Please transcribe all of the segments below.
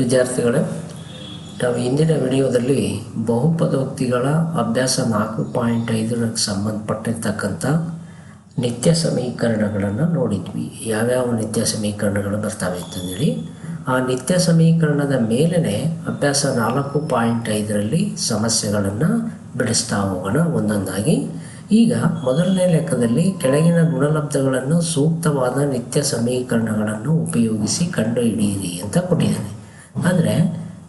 ವಿದ್ಯಾರ್ಥಿಗಳೇ, ನಾವು ಇಂದಿನ ವಿಡಿಯೋದಲ್ಲಿ ಬಹುಪದೋಕ್ತಿಗಳ ಅಭ್ಯಾಸ ನಾಲ್ಕು ಪಾಯಿಂಟ್ ಐದರಕ್ಕೆ ಸಂಬಂಧಪಟ್ಟಿರ್ತಕ್ಕಂಥ ನಿತ್ಯ ಸಮೀಕರಣಗಳನ್ನು ನೋಡಿದ್ವಿ. ಯಾವ್ಯಾವ ನಿತ್ಯ ಸಮೀಕರಣಗಳು ಬರ್ತಾವೆ ಅಂತಂದೇಳಿ, ಆ ನಿತ್ಯ ಸಮೀಕರಣದ ಮೇಲೇ ಅಭ್ಯಾಸ ನಾಲ್ಕು ಪಾಯಿಂಟ್ ಐದರಲ್ಲಿ ಸಮಸ್ಯೆಗಳನ್ನು ಬಿಡಿಸ್ತಾ ಹೋಗೋಣ ಒಂದೊಂದಾಗಿ. ಈಗ ಮೊದಲನೇ ಲೆಕ್ಕದಲ್ಲಿ ಕೆಳಗಿನ ಗುಣಲಬ್ಧಗಳನ್ನು ಸೂಕ್ತವಾದ ನಿತ್ಯ ಸಮೀಕರಣಗಳನ್ನು ಉಪಯೋಗಿಸಿ ಕಂಡುಹಿಡಿಯಿರಿ ಅಂತ ಕೊಟ್ಟಿದ್ದಾನೆ. ಅಂದರೆ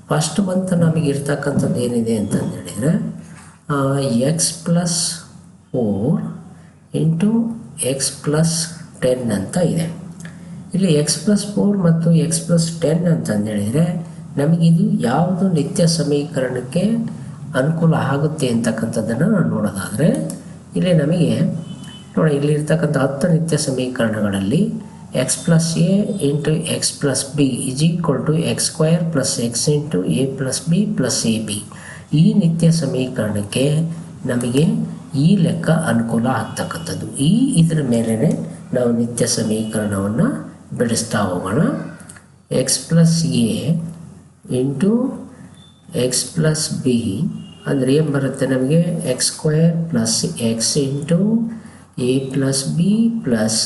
ಫಸ್ಟ್ ಬಂತು ನಮಗೆ ಇರ್ತಕ್ಕಂಥದ್ದು ಏನಿದೆ ಅಂತಂದು ಹೇಳಿದರೆ x plus four into x plus ten ಅಂತ ಇದೆ. ಇಲ್ಲಿ ಎಕ್ಸ್ ಪ್ಲಸ್ ಫೋರ್ ಮತ್ತು ಎಕ್ಸ್ ಪ್ಲಸ್ ಟೆನ್ ಅಂತಂದು ಹೇಳಿದರೆ ನಮಗಿದು ಯಾವುದು ನಿತ್ಯ ಸಮೀಕರಣಕ್ಕೆ ಅನುಕೂಲ ಆಗುತ್ತೆ ಅಂತಕ್ಕಂಥದ್ದನ್ನು ನಾವು ನೋಡೋದಾದರೆ, ಇಲ್ಲಿ ನಮಗೆ ನೋಡಿ ಇಲ್ಲಿರ್ತಕ್ಕಂಥ ಹತ್ತು ನಿತ್ಯ ಸಮೀಕರಣಗಳಲ್ಲಿ x plus a into x plus b is equal to x square plus x into a plus b plus a b ಈ ನಿತ್ಯ ಸಮೀಕರಣಕ್ಕೆ ನಮಗೆ ಈ ಲೆಕ್ಕ ಅನುಕೂಲ ಆಗ್ತಕ್ಕಂಥದ್ದು. ಈ ಇದರ ಮೇಲೇ ನಾವು ನಿತ್ಯ ಸಮೀಕರಣವನ್ನು ಬಿಡಿಸ್ತಾ ಹೋಗೋಣ. X plus a into x plus b ಅಂದರೆ ಏನು ಬರುತ್ತೆ ನಮಗೆ? X square plus x into a plus b plus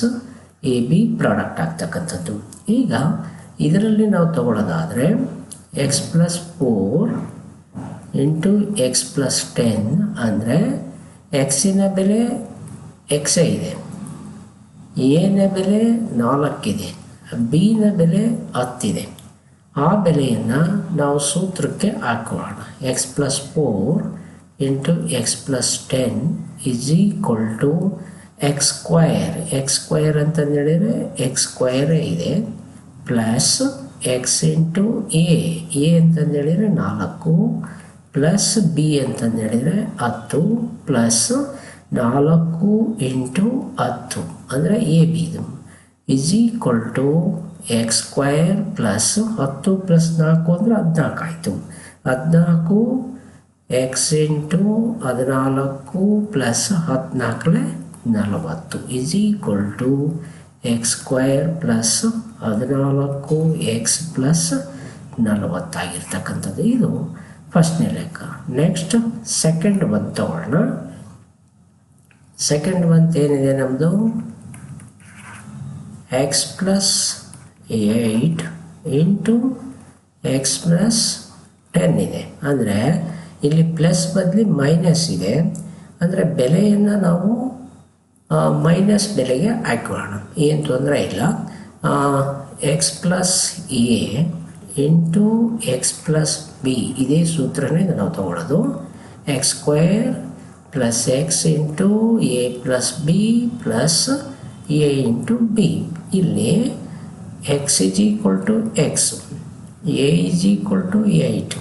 a b product ಆಗ್ತಕ್ಕಂಥದ್ದು. ಈಗ ಇದರಲ್ಲಿ ನಾವು ತಗೊಳ್ಳೋದಾದರೆ x plus four into x plus ten ಅಂದರೆ ಎಕ್ಸಿನ ಬೆಲೆ ಎಕ್ಸೇ ಇದೆ. ಎನ ಬೆಲೆ ನಾಲ್ಕಿದೆ ಬಿನ ಬೆಲೆ ಹತ್ತಿದೆ ಆ ಬೆಲೆಯನ್ನು ನಾವು ಸೂತ್ರಕ್ಕೆ ಹಾಕೋಣ. X plus four into x plus ten is equal to x square x square ಅಂತಂದು ಹೇಳಿದರೆ ಎಕ್ಸ್ ಸ್ಕ್ವಯರೇ ಇದೆ plus x into a a ಅಂತಂದು ಹೇಳಿದರೆ ನಾಲ್ಕು ಪ್ಲಸ್ ಬಿ ಅಂತಂದು ಹೇಳಿದರೆ ಹತ್ತು ಪ್ಲಸ್ ನಾಲ್ಕು ಇಂಟು ಹತ್ತು. ಅಂದರೆ a ಬಿದು is equal to x square plus ಹತ್ತು ಪ್ಲಸ್ ನಾಲ್ಕು ಅಂದರೆ ಹದಿನಾಲ್ಕು ಆಯಿತು. ಹದಿನಾಲ್ಕು ಎಕ್ಸ್ ಇಂಟು ಹದಿನಾಲ್ಕು ಪ್ಲಸ್ ಹದಿನಾಲ್ಕಲೆ ನಲವತ್ತು is equal to x square plus ಹದಿನಾಲ್ಕು ಎಕ್ಸ್ ಪ್ಲಸ್ ನಲವತ್ತಾಗಿರ್ತಕ್ಕಂಥದ್ದು. ಇದು ಫಸ್ಟ್ನೇ ಲೆಕ್ಕ. ನೆಕ್ಸ್ಟ್ ಸೆಕೆಂಡ್ ಒಂದು ತಗೊಳ್ಳೋಣ ಸೆಕೆಂಡ್ ಮಂತ್ ಏನಿದೆ ನಮ್ಮದು x plus eight into x plus ten ಇದೆ. ಅಂದರೆ ಇಲ್ಲಿ ಪ್ಲಸ್ ಬದಲಿ ಮೈನಸ್ ಇದೆ. ಅಂದರೆ ಬೆಲೆಯನ್ನು ನಾವು ಮೈನಸ್ ಬೆಲೆಗೆ ಹಾಕೋಣ ಏನು ತೊಂದರೆ ಇಲ್ಲ. X plus a into x plus b ಇದೇ ಸೂತ್ರನೇ ನಾವು ತಗೊಳ್ಳೋದು. X square plus x into a plus b plus a into b ಇಲ್ಲಿ x is equal to x a is equal to eight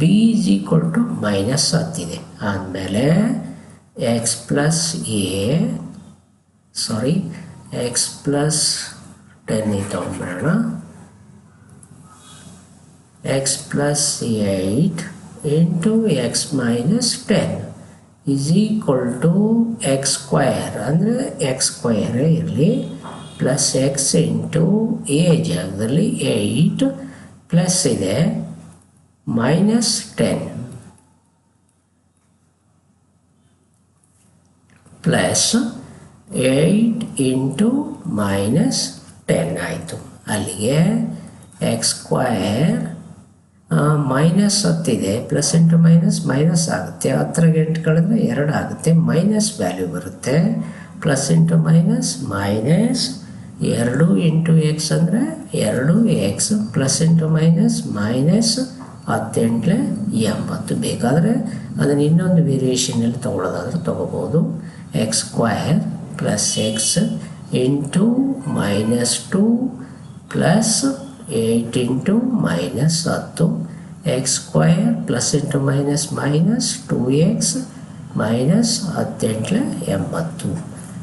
b is equal to minus ಹತ್ತಿದೆ. ಆದಮೇಲೆ x plus a sorry x plus ten ತಗೊಂಡ್ಬಿಡೋಣ x plus eight into x minus ten is equal to x square ಅಂದರೆ x ಸ್ಕ್ವಯರೇ ಇರಲಿ plus x into a ಜಾಗದಲ್ಲಿ eight plus ಇದೆ minus ten plus eight into minus ten ಆಯಿತು. ಅಲ್ಲಿಗೆ x square minus ಹತ್ತಿದೆ plus into minus minus ಆಗುತ್ತೆ. ಹತ್ತಿರಗೆ ಎಂಟು ಕಳೆದ್ರೆ ಎರಡು ಆಗುತ್ತೆ. ಮೈನಸ್ ವ್ಯಾಲ್ಯೂ ಬರುತ್ತೆ. ಪ್ಲಸ್ ಇಂಟು ಮೈನಸ್ ಮೈನಸ್ ಎರಡು ಇಂಟು ಎಕ್ಸ್ ಅಂದರೆ ಎರಡು x plus into minus minus ಹತ್ತೆಂಟ್ಲೆ ಎಂಬತ್ತು. ಬೇಕಾದರೆ ಅದನ್ನು ಇನ್ನೊಂದು ವೇರಿಯೇಷನಲ್ಲಿ ತೊಗೊಳ್ಳೋದಾದ್ರೆ ತೊಗೋಬೋದು. Square plus x into minus two plus eight into minus ಹತ್ತು x square plus into minus minus two x minus ಹತ್ತೆಂಟ್ಲೆ ಎಂಬತ್ತು.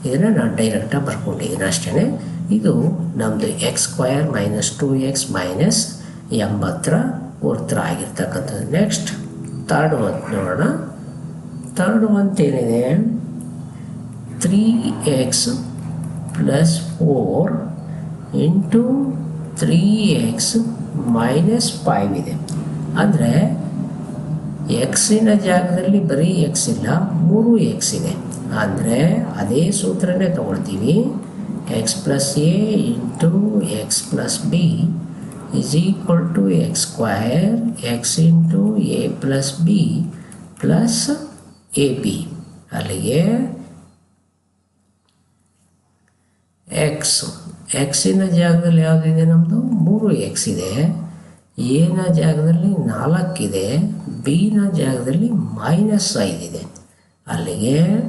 ಇದನ್ನು ನಾನು ಡೈರೆಕ್ಟಾಗಿ ಬರ್ಕೊಂಡಿದ್ದೀನಿ ಅಷ್ಟೇ ಇದು ನಮ್ಮದು x square minus two x minus ಎಂಬತ್ತರ ಉತ್ತರ ಆಗಿರ್ತಕ್ಕಂಥದ್ದು. ನೆಕ್ಸ್ಟ್ ತರ್ಡ್ ಒಂದು ನೋಡೋಣ. ತರ್ಡ್ ಒಂದು ಏನಿದೆ? Three x plus four into three x minus five ಇದೆ. ಅಂದರೆ ಎಕ್ಸಿನ ಜಾಗದಲ್ಲಿ ಬರೀ ಎಕ್ಸ್ ಇಲ್ಲ, ಮೂರು ಎಕ್ಸ್ ಇದೆ. ಅಂದರೆ ಅದೇ ಸೂತ್ರನೇ ತಗೊಳ್ತೀವಿ. X plus a into x plus b is equal to x square x into a plus b plus a b ಅಲ್ಲಿಗೆ ಎಕ್ಸ್ ಎಕ್ಸಿನ ಜಾಗದಲ್ಲಿ ಯಾವುದಿದೆ ನಮ್ಮದು ಮೂರು ಎಕ್ಸ್ ಇದೆ. ಎನ ಜಾಗದಲ್ಲಿ ನಾಲ್ಕಿದೆ ಬಿನ ಜಾಗದಲ್ಲಿ ಮೈನಸ್ ಇದೆ. ಅಲ್ಲಿಗೆ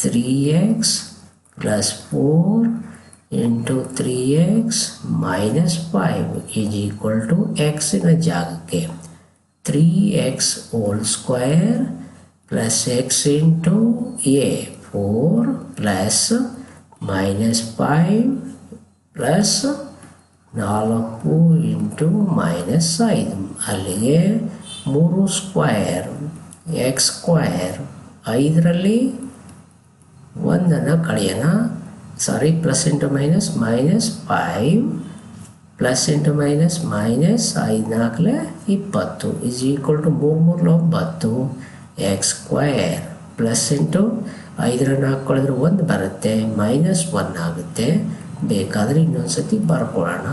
three x plus four into three x minus five is equal to ಎಕ್ಸಿನ ಜಾಗಕ್ಕೆ three x whole square plus x into a four plus minus five plus ನಾಲ್ಕು ಇಂಟು ಮೈನಸ್ ಐದು ಅಲ್ಲಿಗೆ ಮೂರು ಸ್ಕ್ವಯರ್ ಎಕ್ಸ್ ಸ್ಕ್ವಯರ್ ಐದರಲ್ಲಿ ಒಂದನ್ನು ಕಳೆಯೋಣ. Sorry plus into minus minus five plus into minus minus ಐದು ನಾಲ್ಕಲೆ ಇಪ್ಪತ್ತು. ಇಸ್ ಈಕ್ವಲ್ ಟು ಮೂರು ಮೂರು ಒಂಬತ್ತು. ಎಕ್ಸ್ ಸ್ಕ್ವಯರ್ ಪ್ಲಸ್ ಇಂಟು ಐದರನ್ನು ಕಳೆದ್ರೆ ಒಂದು ಬರುತ್ತೆ ಮೈನಸ್ ಒನ್ ಆಗುತ್ತೆ. ಬೇಕಾದರೆ ಇನ್ನೊಂದು ಸತಿ ಬರ್ಕೊಳ್ಳೋಣ.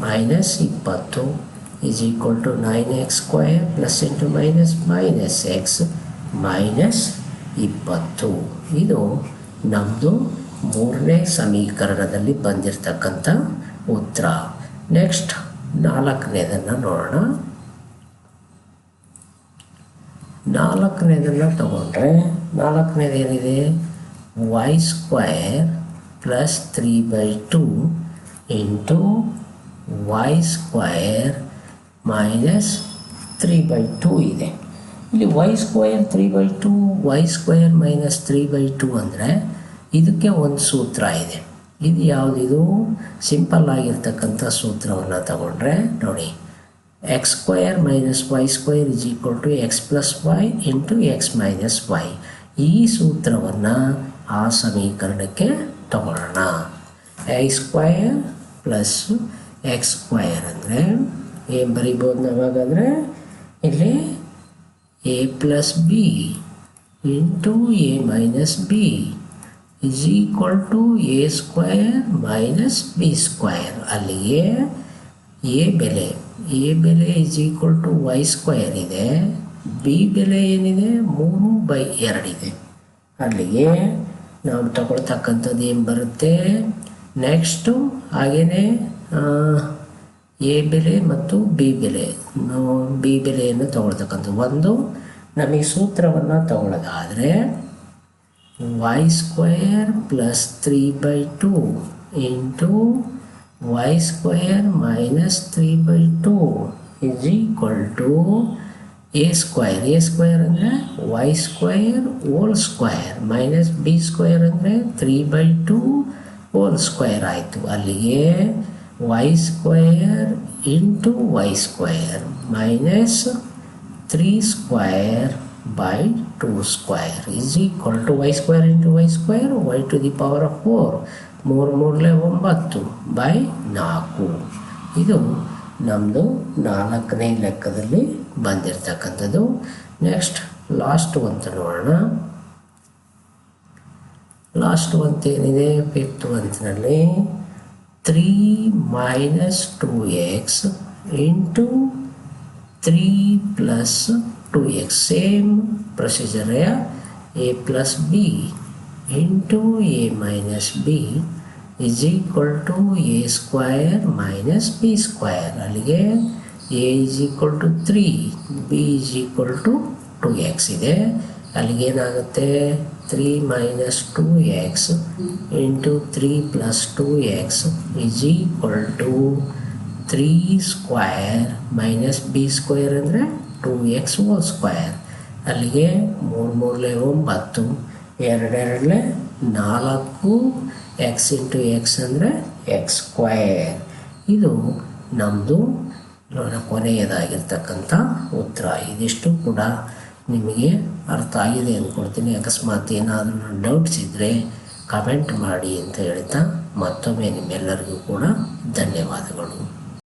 ಮೈನಸ್ ಇಪ್ಪತ್ತು is equal to nine x square plus into minus minus x minus ಇಪ್ಪತ್ತು. ಇದು ನಮ್ಮದು ಮೂರನೇ ಸಮೀಕರಣದಲ್ಲಿ ಬಂದಿರತಕ್ಕಂಥ ಉತ್ತರ. ನೆಕ್ಸ್ಟ್ ನಾಲ್ಕನೇದನ್ನು ನೋಡೋಣ. ನಾಲ್ಕನೇದನ್ನು ತಗೊಂಡ್ರೆ ನಾಲ್ಕನೇದು ಏನಿದೆ y square plus three by two into y square minus three by two ಇದೆ. ಇಲ್ಲಿ y square three by two y square minus three by two ಅಂದರೆ ಇದಕ್ಕೆ ಒಂದು ಸೂತ್ರ ಇದೆ. ಇದು ಯಾವುದಿದು? ಸಿಂಪಲ್ ಆಗಿರ್ತಕ್ಕಂಥ ಸೂತ್ರವನ್ನು ತಗೊಂಡ್ರೆ ನೋಡಿ. X square minus y square is equal to x plus y into x minus y ಈ ಸೂತ್ರವನ್ನು ಆ ಸಮೀಕರಣಕ್ಕೆ ತಗೊಳ್ಳೋಣ. Y square plus x square ಅಂದರೆ ಏನು ಬರಿಬೋದು ನಾವಾಗಾದರೆ? ಇಲ್ಲಿ a plus b into a minus b is equal to a square minus b square ಅಲ್ಲಿಗೆ ಎ ಬೆಲೆ ಎ ಬೆಲೆ is equal to y square ಇದೆ. ಬಿ ಬೆಲೆ ಏನಿದೆ? ಮೂರು ಬೈ ಎರಡಿದೆ. ಅಲ್ಲಿಗೆ ನಾವು ತಗೊಳ್ತಕ್ಕಂಥದ್ದು ಏನು ಬರುತ್ತೆ? ನೆಕ್ಸ್ಟು ಹಾಗೆಯೇ ಎ ಬೆಲೆ ಮತ್ತು ಬಿ ಬೆಲೆ. ಬಿ ಬೆಲೆಯನ್ನು ತಗೊಳ್ತಕ್ಕಂಥದ್ದು. ಒಂದು, ನಮಗೆ ಸೂತ್ರವನ್ನು ತಗೊಳ್ಳೋದಾದರೆ y square plus three by two into y square minus three by two is equal to a square a square ಅಂದರೆ y square whole square minus b square ಅಂದರೆ three by two whole square ಆಯಿತು. ಅಲ್ಲಿಗೆ y square into y square minus three square by two square is equal to y square into y square y to the power of four ಮೂರು ಮೂರಲೆ ಒಂಬತ್ತು by ನಾಲ್ಕು. ಇದು ನಮ್ಮದು ನಾಲ್ಕನೇ ಲೆಕ್ಕದಲ್ಲಿ ಬಂದಿರತಕ್ಕಂಥದ್ದು. ನೆಕ್ಸ್ಟ್ ಲಾಸ್ಟ್ ಅಂತ ನೋಡೋಣ. ಲಾಸ್ಟ್ ಒಂತ್ ಏನಿದೆ? Fifth ಒಂತ್ನಲ್ಲಿ three minus two x into three plus two x same procedure a plus b into a minus b is equal to a square minus b square ಅಲ್ಲಿಗೆ a is equal to three b is equal to two x ಇದೆ. ಅಲ್ಲಿಗೆ ಏನಾಗುತ್ತೆ? Three minus two x into three plus two x is equal to three square minus b square ಅಂದರೆ two x whole square ಅಲ್ಲಿಗೆ ಮೂರು ಮೂರಲೆ ಒಂಬತ್ತು ಎರಡೆರಡಲೆ ನಾಲ್ಕು ಎಕ್ಸ್ ಇಂಟು ಎಕ್ಸ್ ಅಂದರೆ ಎಕ್ಸ್ ಸ್ಕ್ವಯರ್ ಇದು ನಮ್ಮದು ಕೊನೆಯದಾಗಿರ್ತಕ್ಕಂಥ ಉತ್ತರ. ಇದಿಷ್ಟು ಕೂಡ ನಿಮಗೆ ಅರ್ಥ ಆಗಿದೆ ಅಂದ್ಕೊಡ್ತೀನಿ ಅಕಸ್ಮಾತ್ ಏನಾದರೂ ಡೌಟ್ಸ್ ಇದ್ದರೆ ಕಮೆಂಟ್ ಮಾಡಿ ಅಂತ ಹೇಳ್ತಾ ಮತ್ತೊಮ್ಮೆ ನಿಮ್ಮೆಲ್ಲರಿಗೂ ಕೂಡ ಧನ್ಯವಾದಗಳು.